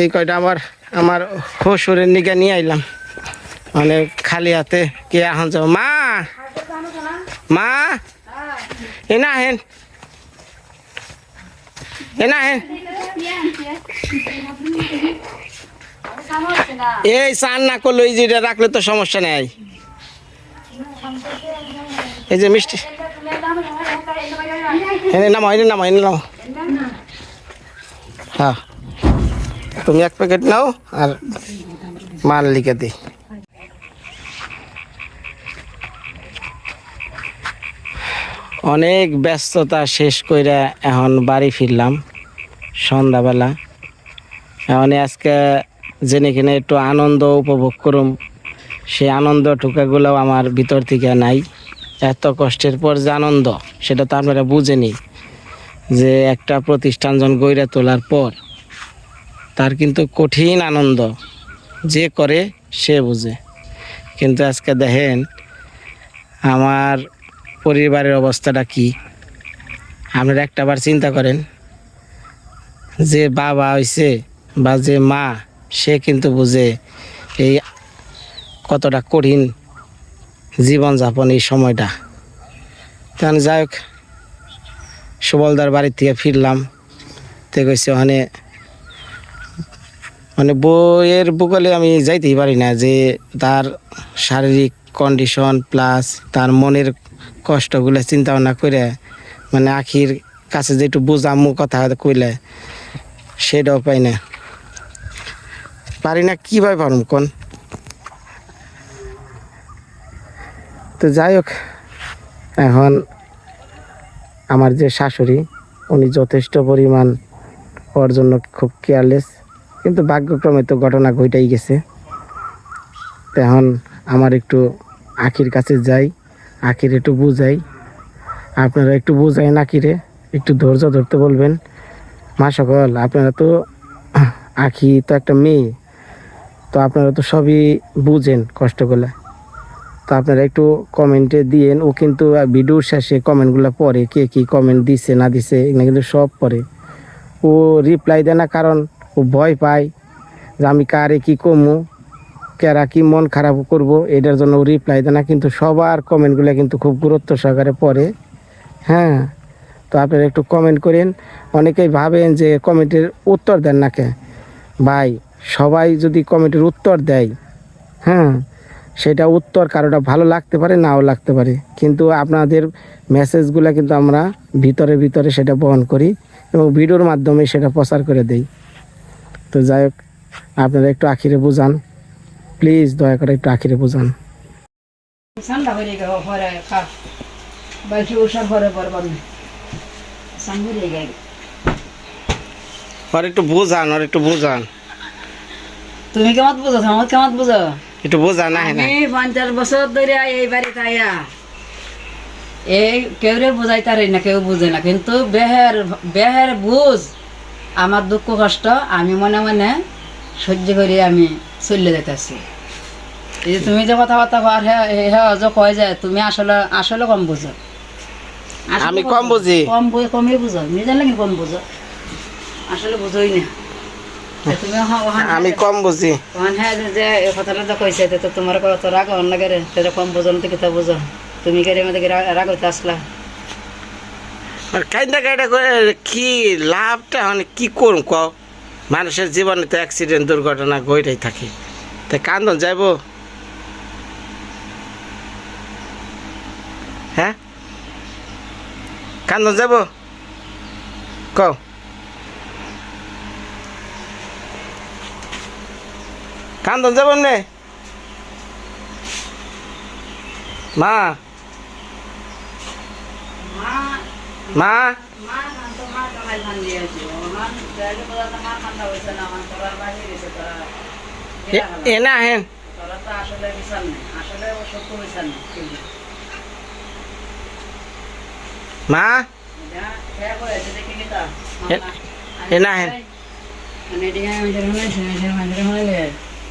এই কয়টা আমার আমার হসুরের নিকে নিয়ে আইলাম। মানে খালি হাতে কে এখন যাব? মা! মা! এ না হেন। এ না হেন। এই চান না করল এই যেটা রাখলে তো সমস্যা নেই। এই যে মিষ্টি। এনে নামো এনে নামো এনে হ্যাঁ। তুমি এক প্যাকেট নাও আর মাল লিখে দিই। অনেক ব্যস্ততা শেষ কইরা এখন বাড়ি ফিরলাম সন্ধ্যাবেলা। এখন আজকে জেনে কিনে একটু আনন্দ উপভোগ করুম। সেই আনন্দ ঠুকাগুলো আমার ভিতর থেকে নাই। এত কষ্টের পর যে আনন্দ, সেটা তো আপনারা বুঝেনি যে একটা প্রতিষ্ঠান জন গইরা তোলার পর তার কিন্তু কঠিন আনন্দ, যে করে সে বুঝে। কিন্তু আজকে দেখেন আমার পরিবারের অবস্থাটা কি? আপনারা একটাবার চিন্তা করেন, যে বাবা হইছে বা যে মা, সে কিন্তু বুঝে এই কতটা কঠিন জীবনযাপন এই সময়টা। তখন যাই হোক, সুবলদার বাড়ির থেকে ফিরলাম। তে কইছে, ওখানে মানে বইয়ের বুকলে আমি যাইতেই পারি না যে তার শারীরিক কন্ডিশন প্লাস তার মনের কষ্টগুলো চিন্তা ভাবনা করে মানে আখির কাছে যে একটু বুঝামু কথা কইলে, সেটাও পাই না। পারি না, কীভাবে পারুম কোন? তো যাই হোক, এখন আমার যে শাশুড়ি, উনি যথেষ্ট পরিমাণ ওর জন্য খুব কেয়ারলেস কিন্তু ভাগ্যক্রমে তো ঘটনা ঘটাই গেছে। তো এখন আমার একটু আখির কাছে যাই, আখির একটু বুঝাই। আপনারা একটু বুঝাই আখিরে, একটু ধৈর্য ধরতে বলবেন। মা সকল, আপনারা তো আখি তো একটা মেয়ে, তো আপনারা তো সবই বুঝেন কষ্ট করে। তো আপনারা একটু কমেন্টে দিয়েন। ও কিন্তু ভিডিওর শেষে কমেন্টগুলো পড়ে, কে কি কমেন্ট দিছে, না দিছে, এগুলো কিন্তু সব পড়ে। ও রিপ্লাই দেয় না কারণ ও ভয় পায় যে আমি কারে কি কমু, কেরা কি মন খারাপ করব, এটার জন্য ও রিপ্লাই দেয় না। কিন্তু সবার কমেন্টগুলো কিন্তু খুব গুরুত্ব সহকারে পড়ে। হ্যাঁ তো আপনারা একটু কমেন্ট করেন। অনেকেই ভাবেন যে কমেন্টের উত্তর দেন না কে? ভাই, সবাই যদি কমেন্টের উত্তর দেয় হ্যাঁ সেটা উত্তর কারোটা ভালো লাগতে পারে নাও লাগতে পারে। কিন্তু আপনাদের মেসেজগুলো কিন্তু আমরা ভিতরে ভিতরে সেটা বহন করি এবং ভিডিওর মাধ্যমে সেটা প্রচার করে দেই। তো যাই হোক আপনারা একটু আখিরে বোঝান। প্লিজ দয়া করে একটু আখিরে বোঝান। ঠান্ডা হয়ে গেল ঘরে খা। বাইশে উষার ঘরে বরবার নেই সামনে গে আর একটু বুঝান আর একটু বুঝান। তুমি কেমন বুঝো আমার কেমন বুঝো একটু বুঝান না। আমি পঞ্চাশ বছর ধরে এই বাড়িতে আইয়া এই কেউ রে বুঝাই তারে না কেউ বুঝে না। কিন্তু বেহের বেহের বুঝ আমার দুঃখ কষ্ট আমি মনে মনে সহ্য করে আমি চলে যেতেছি এই যে তুমি যে কথাবার্তা কর হ্যাঁ যে কয় যায় তুমি আসলে আসলে কম বুঝো। আমি কম বুঝি। কম কমই বুঝো। নিজের লাগে কম বুঝো। আসলে বুঝোই না। আমি কম বুঝি হ্যাঁ যে- কথাটা তো কইছে তো তোমার কত রাগ অন্য করে সেটা কম বুঝো না তো কিতা বুঝো তুমি কে আমাদের রাগ হইতে আসলা আর কাইন্দা কাইটা করে কি লাভটা মানে কি করুম ক মানুষের জীবনে তো অ্যাক্সিডেন্ট দুর্ঘটনা ঘটেই থাকে। তা কান্দন যাইব? হ্যাঁ? কান্দন যাব ক কান্দন যাব নে মা মা এ- এ না হেন মা এ না হেন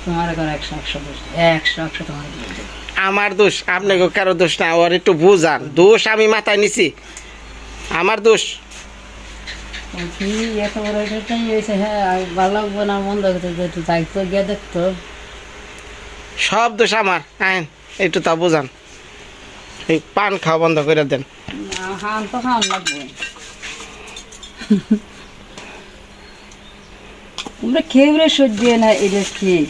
তোমার এখন একশো একশো দোষ একশো একশো তোমার আমার দোষ আপনাকে কারও দোষ না ওর একটু বুঝান। দোষ আমি মাথায় নিছি। আমার দোষ। কি এত বড় একটা হয়েছে হ্যাঁ ভালো লাগবে না একটু দায়িত্ব গিয়ে দেখতো সব দোষ আমার। আইন একটু তা বুঝান। এই পান খাওয়া বন্ধ করে দেন। খান তো খাওয়ান লাগবে। তোমরা খেয়ে সহ্য না এটা খেয়ে।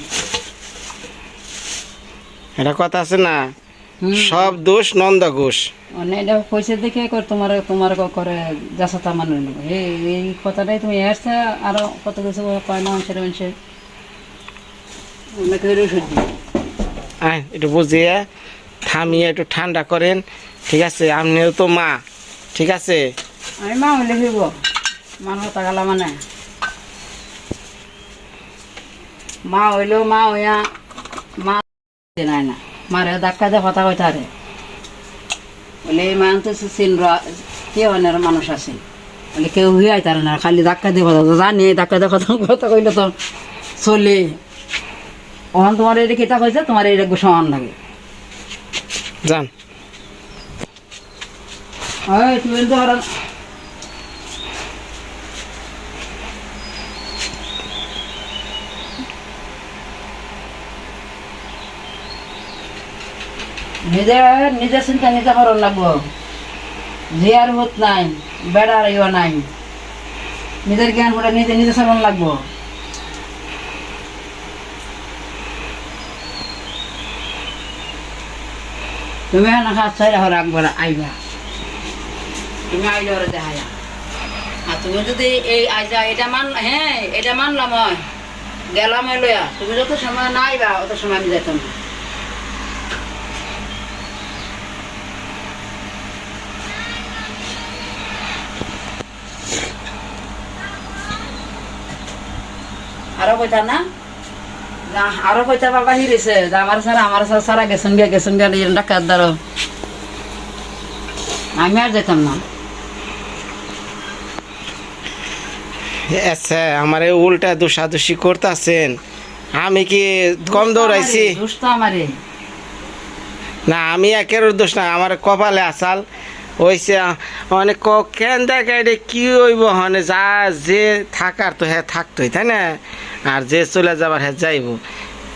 এটা কথা আছে না? সব দোষ নন্দ ঘোষ। মানে এটা পয়সা দেখে কর তোমার তোমার করে যাচাতা মানুষ নেব এই কথাটাই তুমি এসছে আরও কত কিছু কয় না অংশের অংশে অনেক সহ্য আইন একটু বুঝিয়ে থামিয়ে একটু ঠান্ডা করেন ঠিক আছে? আপনিও তো মা ঠিক আছে? আমি মা হইলে হইব কথা তাকালা মানে। মা হইলেও মা হইয়া নাই না। মারে ধাক্কা দিয়ে কথা কইতা রে বলে এই মান তো চিনর কি অনেক মানুষ আছে? বলে কেউ হুইয়াই তার না খালি ধাক্কা দিয়ে কথা জানি ধাক্কা দিয়ে কথা কথা কইলে তো চলে। ওখান তোমার এটা কেতা কইছে? তোমার এটা সমান লাগে। যান। ওই তুমি তো নিজে নিজে চিন্তা, নিজে করন লাগবো। জিয়ার হত নাই বেড়ার ইয়া নাই। নিজের জ্ঞান করে নিজে নিজে চালন লাগবো। তুমি না হাত চাইরা হর একবার আইবা। তুমি আইলে ওরা দেখায়া আর তুমি যদি এই আইজা এটা মান হ্যাঁ এটা মানলাম গেলাম লইয়া তুমি যত সময় না আইবা অত সময় আমি যেতাম না। আরও কইতা না? আরও কইতা বাবা হিরেছে। আমার সারা আমার সারা সারা গেছেন গিয়া গেছেন গিয়া দ্বারা আমি আর যেতাম না। আচ্ছা আমার উল্টা দোষাদোষি করতেছেন। আমি কি কম দৌড়াইছি? না আমি একের দোষ না আমার কপালে আসাল হইছে অনেক কেন দেখে কি হইব হনে? যা যে থাকার তো হ্যাঁ থাকতোই তাই না? আর যে চলে যাবার হ্যাঁ যাইব।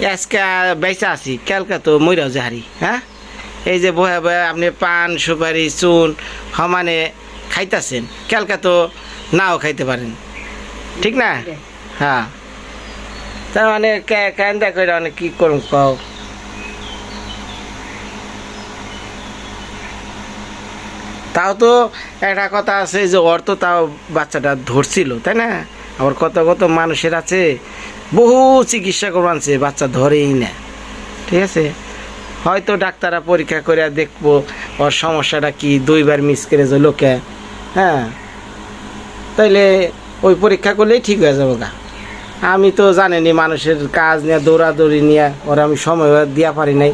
আজকে বেঁচে আছি কালকে তো মইরাও যাহারি হ্যাঁ? এই যে বহে বহে আপনি পান সুপারি চুন সমানে খাইতাছেন কালকে তো নাও খাইতে পারেন। ঠিক না? হ্যাঁ। তার মানে কে- করে অনেক কি করুন কও? তাও তো একটা কথা আছে যে ওর তো তাও বাচ্চাটা ধরছিল তাই না? আবার কত কত মানুষের আছে, বহু চিকিৎসা করবানছে বাচ্চা ধরেই না। ঠিক আছে? হয়তো ডাক্তাররা পরীক্ষা করে দেখব ওর সমস্যাটা কি, দুইবার মিস করে যে লোকে হ্যাঁ? তাইলে ওই পরীক্ষা করলেই ঠিক হয়ে যাব গা। আমি তো জানেনি মানুষের কাজ নিয়ে, দৌড়াদৌড়ি নিয়ে, ওরা আমি সময় দিয়া পারি নাই।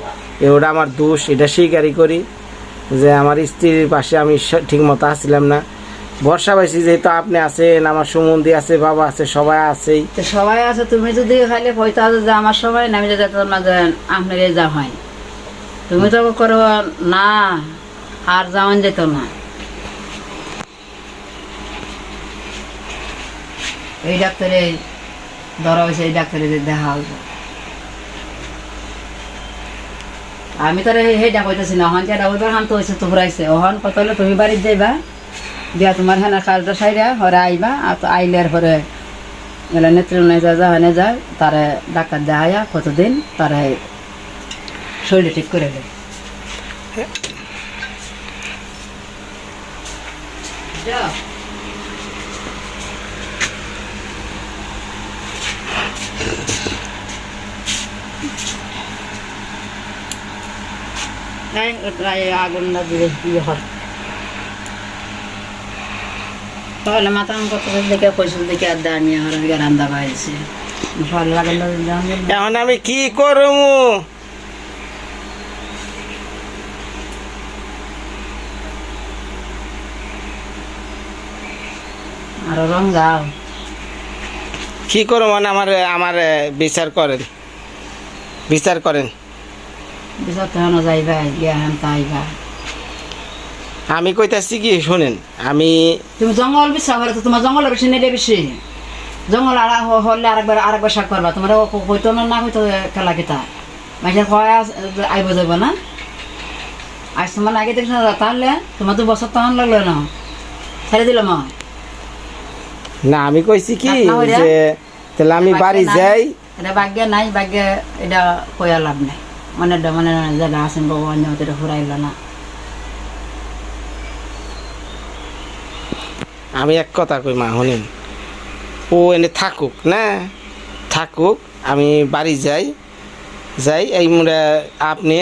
ওটা আমার দোষ, এটা স্বীকারই করি যে আমার স্ত্রীর পাশে আমি ঠিক মতো আসছিলাম না। ভরসা পাইছি যেহেতু আপনি আছেন, আমার সুমন্দি আছে, বাবা আছে, সবাই আছেই। তো সবাই আছে, তুমি যদি খাইলে পয়সা যে আমার সবাই, না আমি যে যেতাম না যে আপনার যা হয়। তুমি তো করো না, আর যাওয়ান যেত না। এই ডাক্তারে ধরা হয়েছে, এই ডাক্তারে যে দেখা হয়েছে আমি তো সেইটা কইতেছি না হন যেটা ওইবার হান তো হয়েছে তো ঘুরাইছে। ওহন কত হলে তুমি বাড়িতে যাইবা? দিয়া তোমার হেনা কাজটা সাইরা হরে আইবা আর তো আইলে আর পরে এলা নেত্রী যা যা হানে যায় তারে ডাক্তার দেখায়া কতদিন তারে শরীর ঠিক করে দেয়। এই, ওটা এই দিয়ে হয় তাহলে মাথা কত দেখে পয়সা দেখে আর নিয়ে হরে রান্না পাইছে ভালো লাগে? এখন আমি কি করব আরও রং যাও কি করব মানে আমার আমার বিচার করেন। বিচার করেন। বিশাল তেহনো যাইবা গিয়া তাইবা। আমি কইতাছি কি শোনেন আমি তুমি জঙ্গল বিশ্বাস করে তোমার জঙ্গলের বেশি নেই বেশি। জঙ্গল আর হলে আরেকবার আরেকবার শাক করবা। তোমার কইতো না না কইতো খেলা কিতা। মাসে কয় আইব যাব না। আজ তোমার আগে দেখছ না তাহলে তোমার তো বছর তখন লাগল না ছেড়ে দিলাম না আমি কইছি কি যে তাহলে আমি বাড়ি যাই। এটা ভাগ্যে নাই ভাগ্যে এটা কয়া লাভ নাই। মানে মানে জায়গা আছেন ভগবান এটা ফুরাইল না। আমি এক কথা কই মা শুনেন। ও এনে থাকুক না? থাকুক আমি বাড়ি যাই। যাই এই মোরা আপনি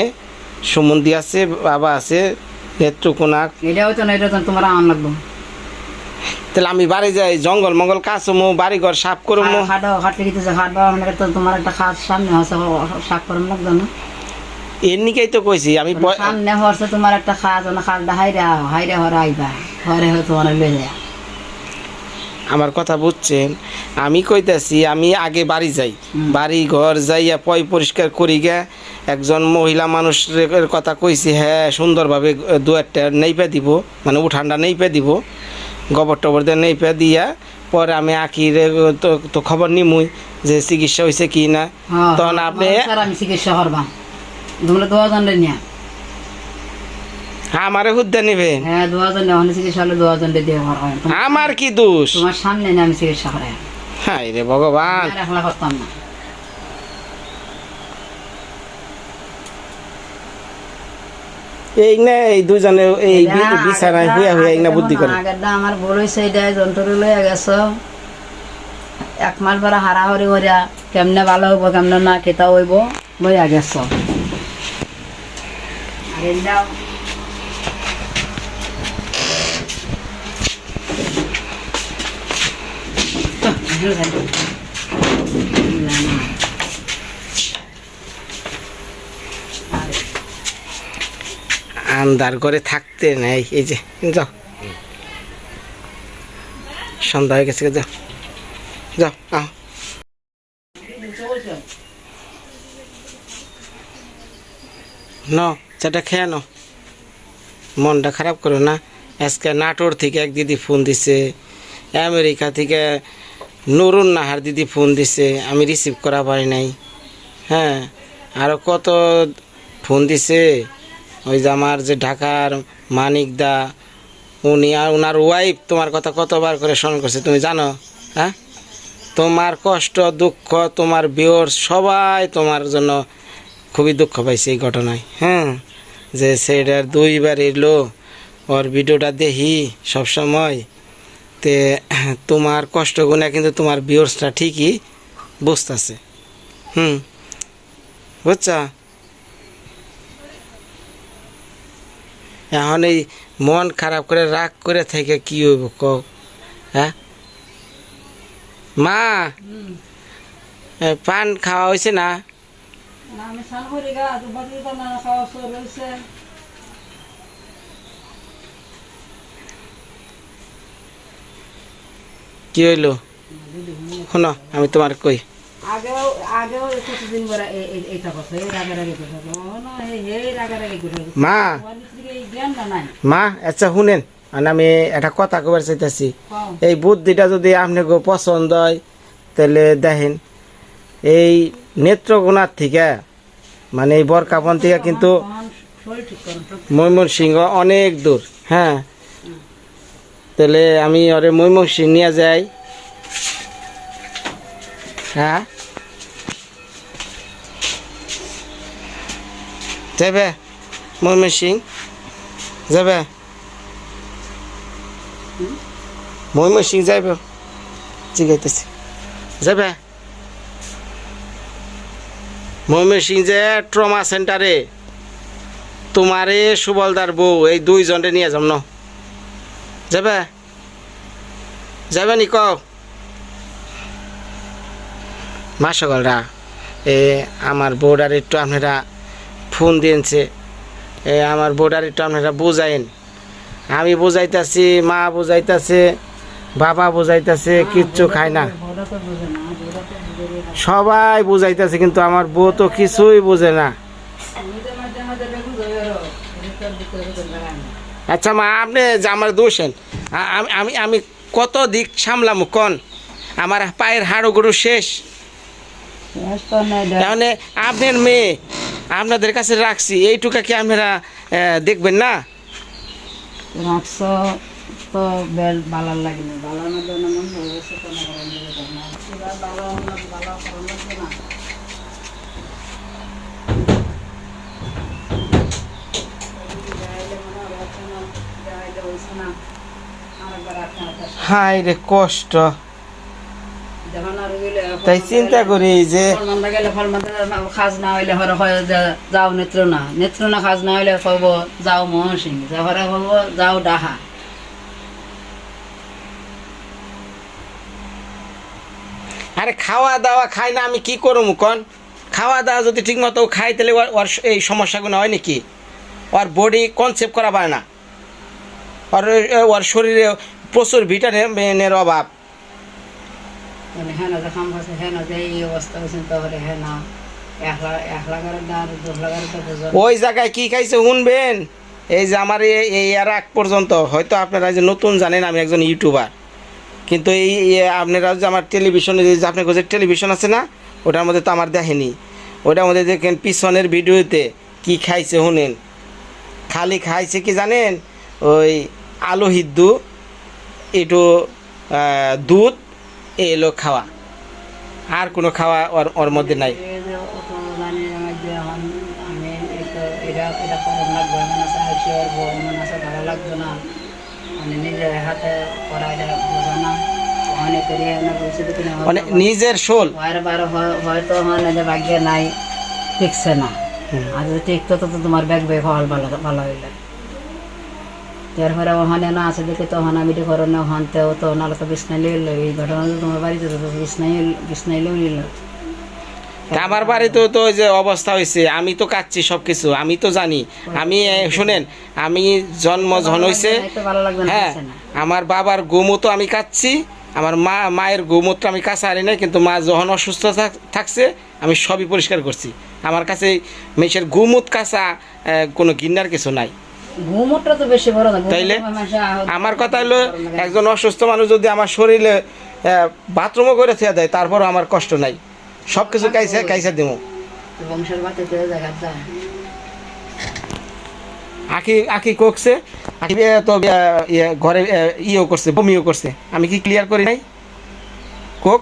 সুমন্দি আছে বাবা আছে নেত্রকোনা এটা হইতো না এটা তো তোমার আন লাগবো। তাহলে আমি বাড়ি যাই জঙ্গল মঙ্গল কাছমো বাড়ি ঘর সাফ করমো। খাটো খাটলে কিন্তু খাটবা মানে তো তোমার একটা খাট সামনে হচ্ছে শাক করম লাগতো না। এর নিকেই তো কইছি আমি সামনে হচ্ছে তোমার একটা খাট না খাটটা হাইরে হাইরে হরে আইবা হরে হয়ে তোমার লয়ে যায়। আমার কথা বুঝছেন? আমি কইতাছি আমি আগে বাড়ি যাই। বাড়ি ঘর যাইয়া পয় পরিষ্কার করি গে। একজন মহিলা মানুষের কথা কইছি হ্যাঁ সুন্দরভাবে দু একটা নেইপে দিব। মানে উঠানটা নেইপে দিব। গোবর টবর দিয়ে নেইপে দিয়া পরে আমি আঁকি তো তো খবর নিমুই যে চিকিৎসা হয়েছে কি না। হ্যাঁ, তখন আপনি চিকিৎসা করবা। তোমরা দু হাজার নিয়া। আমারে হুদ্দা নিবে। হ্যাঁ দু হাজার নেওয়া চিকিৎসা হলে দু হাজার দিয়ে আমার কি দোষ? তোমার সামনে আমি চিকিৎসা করে হাই রে ভগবান। করতাম না। এই না এই দুজনে এই বিছানায় হুয়া হুয়া এই না বুদ্ধি করে। আগেরটা আমার ভুল হয়েছে এটা যন্ত্র লয়ে গেছ। এক মাস পরে হারাহারি করিয়া কেমনে ভালো হইব কেমনে না কেতা হইব লইয়া গেছ। আর আন্দার করে থাকতে নেই, এই যে, যাও। সন্ধ্যা হয়ে গেছে, যাও। যাও, আহ। ন চাটা খেয়ে নো মনটা খারাপ করো না। আজকে নাটোর থেকে এক দিদি ফোন দিছে, আমেরিকা থেকে নুরুন নাহার দিদি ফোন দিছে, আমি রিসিভ করা পারি নাই। হ্যাঁ আরও কত ফোন দিছে, ওই যে আমার যে ঢাকার মানিক দা, উনি আর ওনার ওয়াইফ তোমার কথা কতবার করে স্মরণ করছে, তুমি জানো? হ্যাঁ? তোমার কষ্ট, দুঃখ, তোমার বিয়র, সবাই তোমার জন্য খুবই দুঃখ পাইছে এই ঘটনায়। হ্যাঁ যে সেটার দুইবার এলো ওর ভিডিওটা দেখি সবসময়। তে তোমার কষ্ট গুণা কিন্তু তোমার বিয়র্সটা ঠিকই বুঝতেছে। হুম। বুঝছা? এখন এই মন খারাপ করে, রাগ করে থেকে কি হইব ক হ্যাঁ? মা! পান খাওয়া হয়েছে না আমি স্নান করি গা তোমার না খাওয়া রয়েছে কি হইল? শোনো আমি তোমার কই? মা! মা আচ্ছা শুনেন মানে আমি একটা কথা কবার চাইতেছি। এই বুদ্ধিটা যদি আপনাকে পছন্দ হয় তাহলে দেখেন এই নেত্রকোনার থেকে মানে এই বরকাপন থেকে কিন্তু। ময়মনসিংহ অনেক দূর হ্যাঁ? তাহলে আমি ওরে ময়মনসিংহ নিয়ে যাই। হ্যাঁ? যাবে? ময়মনসিং যাবে? ময়মনসিং যাইব। জিগাইতেছি যাবে? ময়মনসিং যে ট্রমা সেন্টারে। তোমারে সুবলদার বউ, এই দুইজনে নিয়ে যাম, ন। যাবে? যাবে নি কও? মা সকলরা, এ আমার বউডার একটু আপনারা ফোন দিয়েছে এ আমার বউডার একটু আপনারা বুঝাইন। আমি বুঝাইতাছি, মা বুঝাইতাছে, বাবা বুঝাইতাছে, কিচ্ছু খায় না। সবাই বুঝাইতাছে, কিন্তু আমার বউ তো কিছুই বুঝে না। আচ্ছা মা, আপনি যে আমার দোষেন আমি আমি আমি কত দিক সামলাম, কন? আমার পায়ের হাড়ো গরু শেষ। তাহলে আপনার মেয়ে, আপনাদের কাছে রাখছি, এইটুকা কি আপনারা দেখবেন না? রাখছ তো বেল ভালো লাগবে ভালো না জন্য মন হয়ে গেছে কোনো কারণ দিলে তো না এবার ভালো না ভালো করার লাগবে না যাইলে মনে হয় হচ্ছে না, যাইলে হইছে না। আরেকবার আপনার কাছে। হাই রে কষ্ট। তাই চিন্তা করি যে খাজ না হইলে হরে হয় যাও খাজ না। হইলে কব যাও মহসিং হরে কব যাও ডাহা। আরে খাওয়া দাওয়া খাই না আমি কি করব কন? খাওয়া দাওয়া যদি ঠিক মতো খাই তাহলে ওর ওর এই সমস্যাগুলো হয় নাকি? ওর বডি কনসেপ্ট করা পারে না। ওর ওর শরীরে প্রচুর ভিটামিনের অভাব। মানে হ্যাঁ হ্যাঁ হ্যাঁ ওই জায়গায় কি খাইছে শুনবেন? এই যে আমার এই এর আগ পর্যন্ত হয়তো আপনারা যে নতুন জানেন আমি একজন ইউটিউবার। কিন্তু এই এই আপনারা যে আমার টেলিভিশনে যে আপনার কাছে টেলিভিশন আছে না ওটার মধ্যে তো আমার দেখেনি। ওটার মধ্যে দেখেন পিছনের ভিডিওতে কি খাইছে শুনেন। খালি খাইছে কি জানেন? ওই আলু হিদ্দু একটু দুধ এলো খাওয়া। আর কোনো খাওয়া ওর ওর মধ্যে নাই। মানে নিজের শোল। হয়তো হয় ভাগ্যে নাই ঠিকছে না আর যদি তো তো তোমার ব্যাগ ব্যাগ হল ভালো ভালো হইলে। তারপরে ওখানে না আছে দেখে তখন আমি তো করো না তো নাহলে তো বিছনাই লইল এই ঘটনা তো তোমার বাড়িতে তো বিছনাই বিছনাই লইল। তা আমার বাড়িতেও তো ওই যে অবস্থা হয়েছে আমি তো কাচ্ছি সব কিছু আমি তো জানি। আমি শুনেন আমি জন্ম জন হয়েছে হ্যাঁ আমার বাবার গোমূত্র আমি কাচ্ছি আমার মা মায়ের গোমূত্র আমি কাছে আনি নাই কিন্তু মা যখন অসুস্থ থাক- থাকছে আমি সবই পরিষ্কার করছি। আমার কাছে মেষের গোমূত কাঁচা কোনো গিন্নার কিছু নাই। ঘুমোটা তো বেশি বড় না তাইলে আমার কথা হলো একজন অসুস্থ মানুষ যদি আমার শরীরে বাথরুমও করে থেয়া দেয় তারপরও আমার কষ্ট নাই। সব কিছু কাইছে কাইসা দেবো বংশের বাতে তো জায়গা যায় আখি আখি কোকছে তো ঘরে ইয়েও করছে বমিও করছে। আমি কি ক্লিয়ার করি নাই? কোক?